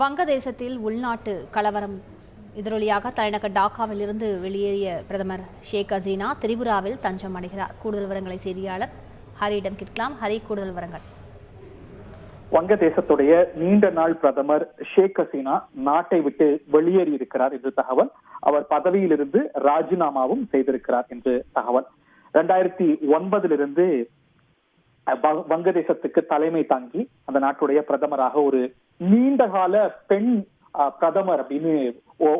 வங்கதேசத்தில் உள்நாட்டு கலவரம் எதிரொலியாக தலைநகர் டாக்காவில் இருந்து வெளியேறிய பிரதமர் ஷேக் ஹசீனா திரிபுராவில் தஞ்சம் அடைகிறார். கூடுதல் விவரங்களை செய்தியாளர் ஹரியிடம் கேட்கலாம். ஹரி கூடுதல் விவரங்கள். வங்கதேசத்துடைய நீண்ட நாள் பிரதமர் ஷேக் ஹசீனா நாட்டை விட்டு வெளியேறி இருக்கிறார் என்று தகவல். அவர் பதவியிலிருந்து ராஜினாமாவும் செய்திருக்கிறார் என்று தகவல். ரெண்டாயிரத்தி ஒன்பதிலிருந்து வங்கதேசத்துக்கு தலைமை தாங்கி அந்த நாட்டுடைய பிரதமராக ஒரு நீண்ட கால பெண் பிரதமர் அப்படின்னு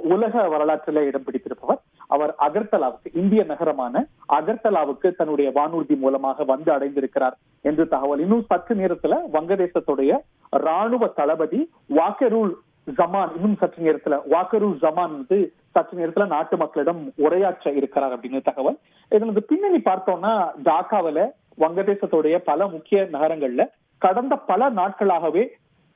உலக வரலாற்றில இடம் பிடித்திருப்பவர். அவர் அகர்த்தலாவுக்கு இந்திய நகரமான அகர்த்தலாவுக்கு தன்னுடைய வானூர்தி மூலமாக வந்து அடைந்திருக்கிறார் என்று தகவல். இன்னும் சற்று நேரத்துல வங்கதேசத்துடைய ராணுவ தளபதி வாக்கரூல் ஜமான் இன்னும் சற்று நேரத்துல வாக்கரூல் ஜமான் வந்து சற்று நேரத்துல நாட்டு மக்களிடம் உரையாற்ற இருக்கிறார் அப்படின்னு தகவல். இதனது பின்னணி பார்த்தோம்னா டாக்காவில வங்கதேசத்துடைய பல முக்கிய நகரங்கள்ல கடந்த பல நாட்களாகவே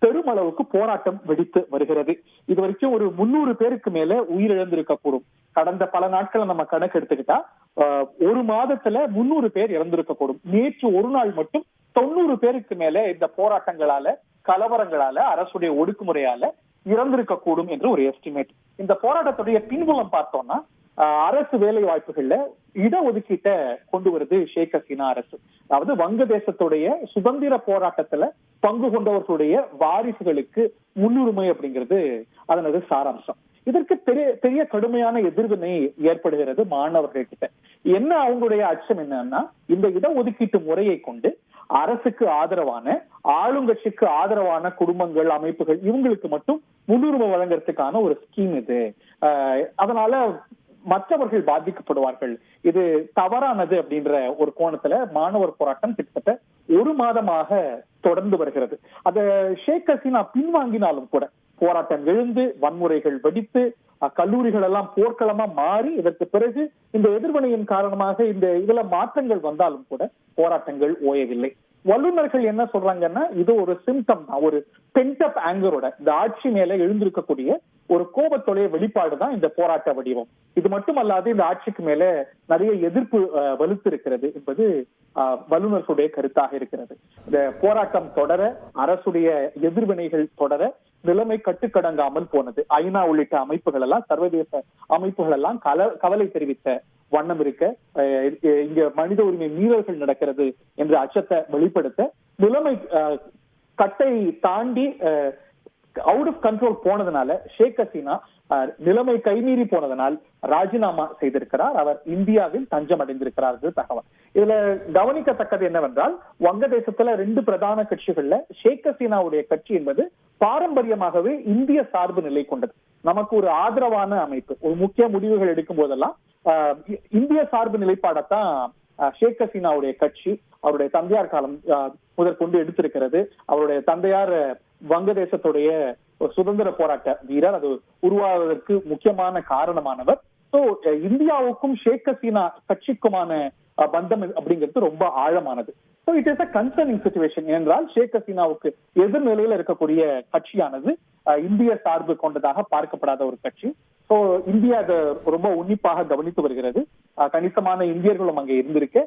பெருமளவுக்கு போராட்டம் வெடித்து வருகிறது. இது வரைக்கும் ஒரு முன்னூறு பேருக்கு மேல உயிரிழந்திருக்க கூடும் கடந்த பல நாட்களை நம்ம கணக்கு எடுத்துக்கிட்டா ஆஹ், ஒரு மாதத்துல முன்னூறு பேர் இறந்திருக்க கூடும் நேற்று ஒரு நாள் மட்டும் தொண்ணூறு பேருக்கு மேல இந்த போராட்டங்களால கலவரங்களால அரசுடைய ஒடுக்குமுறையால இறந்திருக்க கூடும் என்று ஒரு எஸ்டிமேட். இந்த போராட்டத்துடைய பின்புலம் பார்த்தோம்னா அரசு வேலை வாய்ப்புகள்ல இடஒதுக்கீட்டை கொண்டு வருது ஷேக் ஹசீனா அரசு. அதாவது வங்கதேசத்துடைய சுதந்திர போராட்டத்துல பங்கு கொண்டவர்களுடைய வாரிசுகளுக்கு முன்னுரிமை அப்படிங்கிறது அதனது சாராம்சம். இதற்கு பெரிய பெரிய கடுமையான எதிர்வினை ஏற்படுகிறது மாணவர்கள்கிட்ட. என்ன அவங்களுடைய அச்சம் என்னன்னா இந்த இடஒதுக்கீட்டு முறையை கொண்டு அரசுக்கு ஆதரவான ஆளுங்கட்சிக்கு ஆதரவான குடும்பங்கள் அமைப்புகள் இவங்களுக்கு மட்டும் முன்னுரிமை வழங்குறதுக்கான ஒரு ஸ்கீம் இது. ஆஹ் அதனால மற்றவர்கள் பாதிக்கப்படுவார்கள். இது தவறானது அப்படின்ற ஒரு கோணத்துல மாணவர் போராட்டம் கிட்டத்தட்ட ஒரு மாதமாக தொடர்ந்து வருகிறது. அத ஷேக் ஹசீனா பின்வாங்கினாலும் கூட போராட்டம் எழுந்து வன்முறைகள் வெடித்து கல்லூரிகள் எல்லாம் போர்க்களமா மாறி இதற்கு பிறகு இந்த எதிர்வினையின் காரணமாக இந்த இதுல மாற்றங்கள் வந்தாலும் கூட போராட்டங்கள் ஓயவில்லை. வல்லுநர்கள் என்ன சொல்றாங்கன்னா இது ஒரு சிம்டம் தான். ஒரு பென்டப் ஆங்கரோட இந்த ஆட்சி மேல எழுந்திருக்கக்கூடிய ஒரு கோபத்தோடைய வெளிப்பாடு தான் இந்த போராட்ட வடிவம். இது மட்டுமல்லாது இந்த ஆட்சிக்கு மேல நிறைய எதிர்ப்பு அஹ், வலுத்திருக்கிறது என்பது வல்லுநர்களுடைய கருத்தாக இருக்கிறது. இந்த போராட்டம் தொடர அரசுடைய எதிர்வினைகள் தொடர நிலைமை கட்டுக்கடங்காமல் போனது. ஐநா உள்ளிட்ட அமைப்புகள் எல்லாம் சர்வதேச அமைப்புகள் எல்லாம் கல கவலை தெரிவித்த வண்ணம் இருக்க இங்க மனித உரிமை மீறல்கள் நடக்கிறது என்ற அச்சத்தை வெளிப்படுத்த நிலைமை கட்டை தாண்டி அவுட் ஆஃப் கண்ட்ரோல் போனதுனால ஷேக் ஹசீனா நிலைமை கைமீறி போனதனால் ராஜினாமா செய்திருக்கிறார். அவர் இந்தியாவில் தஞ்சம் அடைந்திருக்கிறார் என்று தகவல். இதுல கவனிக்கத்தக்கது என்னவென்றால் வங்கதேசத்துல ரெண்டு பிரதான கட்சிகள்ல ஷேக் ஹசீனாவுடைய கட்சி என்பது பாரம்பரியமாகவே இந்திய சார்பு நிலை கொண்டது. நமக்கு ஒரு ஆதரவான அமைப்பு ஒரு முக்கிய முடிவுகள் எடுக்கும் போதெல்லாம் இந்திய சார்பு நிலைப்பாடத்தான் ஷேக் ஹசீனாவுடைய கட்சி அவருடைய தந்தையார் காலம் ஆஹ், முதற்கொண்டு எடுத்திருக்கிறது. அவருடைய தந்தையார் வங்கதேசத்துடைய ஒரு சுதந்திர போராட்ட வீரர். அது உருவாவதற்கு முக்கியமான காரணமானவர். சோ இந்தியாவுக்கும் ஷேக் ஹசீனா கட்சிக்குமான பந்தம் அப்படிங்கிறது ரொம்ப ஆழமானது. So it is a concerning situation என்றால் ஷேக் ஹசீனாவுக்கு எதிர்நிலையில இருக்கக்கூடிய கட்சியானது இந்திய சார்பு கொண்டதாக பார்க்கப்படாத ஒரு கட்சி. சோ இந்தியா அதை ரொம்ப உன்னிப்பாக கவனித்து வருகிறது. கணிசமான இந்தியர்களும் அங்கே இருந்திருக்கு.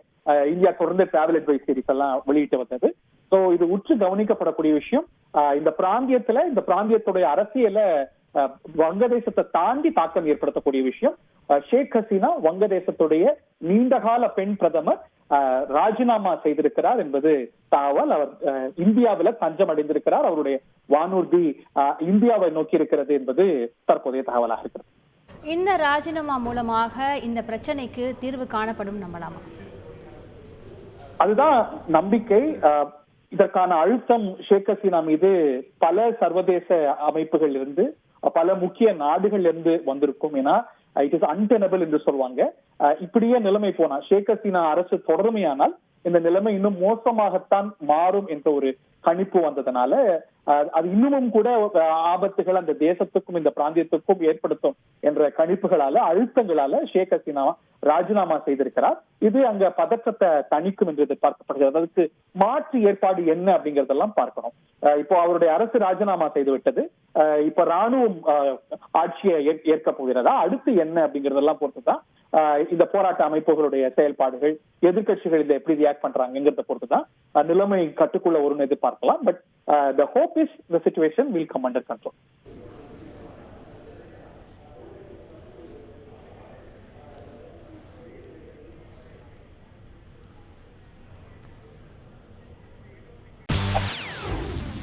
இந்தியா தொடர்ந்து டிராவல் அட்வைசரிஸ் எல்லாம் வெளியிட்டு வந்தது. சோ இது உற்று கவனிக்கப்படக்கூடிய விஷயம். இந்த பிராந்தியத்துல இந்த பிராந்தியத்துடைய அரசியல வங்கதேசத்தை தாண்டி தாக்கம் ஏற்படுத்தக்கூடிய விஷயம். ஷேக் ஹசீனா வங்கதேசத்துடைய நீண்டகால பெண் பிரதமர் ராஜினாமா செய்திருக்கிறார் என்பது தகவல். அவர் இந்தியாவில தஞ்சம் அடைந்திருக்கிறார். அவருடைய வானூர்தி இந்தியாவை நோக்கி இருக்கிறது என்பது தற்போதைய தகவலாக இருக்கிறது. இந்த ராஜினாமா மூலமாக இந்த பிரச்சனைக்கு தீர்வு காணப்படும் நம்பலாமா அதுதான் நம்பிக்கை. இதற்கான அழுத்தம் ஷேக் ஹசீனா மீது பல சர்வதேச அமைப்புகள் இருந்து பல முக்கிய நாடுகள் இருந்து வந்திருக்கும். ஏன்னா இட் இஸ் அன்டெனபிள் என்று சொல்லுவாங்க uh, இப்படியே நிலைமை போனா ஷேக் ஹசீனா அரசு தொடர்மையானால் இந்த நிலைமை இன்னும் மோசமாகத்தான் மாறும் என்ற ஒரு கணிப்பு வந்ததுனால uh, அது இன்னமும் கூட uh, ஆபத்துகள் அந்த தேசத்துக்கும் இந்த பிராந்தியத்துக்கும் ஏற்படுத்தும் என்ற கணிப்புகளால அழுத்தங்களால ஷேக் ஹசீனா ராஜினாமா செய்திருக்கிறார். இது அங்க பதற்றத்தை தணிக்கும் என்று எதிர்பார்க்கப்படுகிறது. அதற்கு மாற்று ஏற்பாடு என்ன அப்படிங்கறதெல்லாம் பார்க்கணும். இப்போ அவருடைய அரசு ராஜினாமா செய்து விட்டது இப்ப ராணுவம் ஆட்சியை ஏற்க போகிறதா? அடுத்து என்ன அப்படிங்கறதெல்லாம் பொறுத்துதான் இந்த போராட்ட அமைப்புகளுடைய செயல்பாடுகள் எதிர்க்கட்சிகள் இதை எப்படி ரியாக்ட் பண்றாங்கிறத பொறுத்துதான் நிலைமை கட்டுக்குள்ள வரும்னு எதிர்பார்க்கலாம். But the hope is the situation will come under control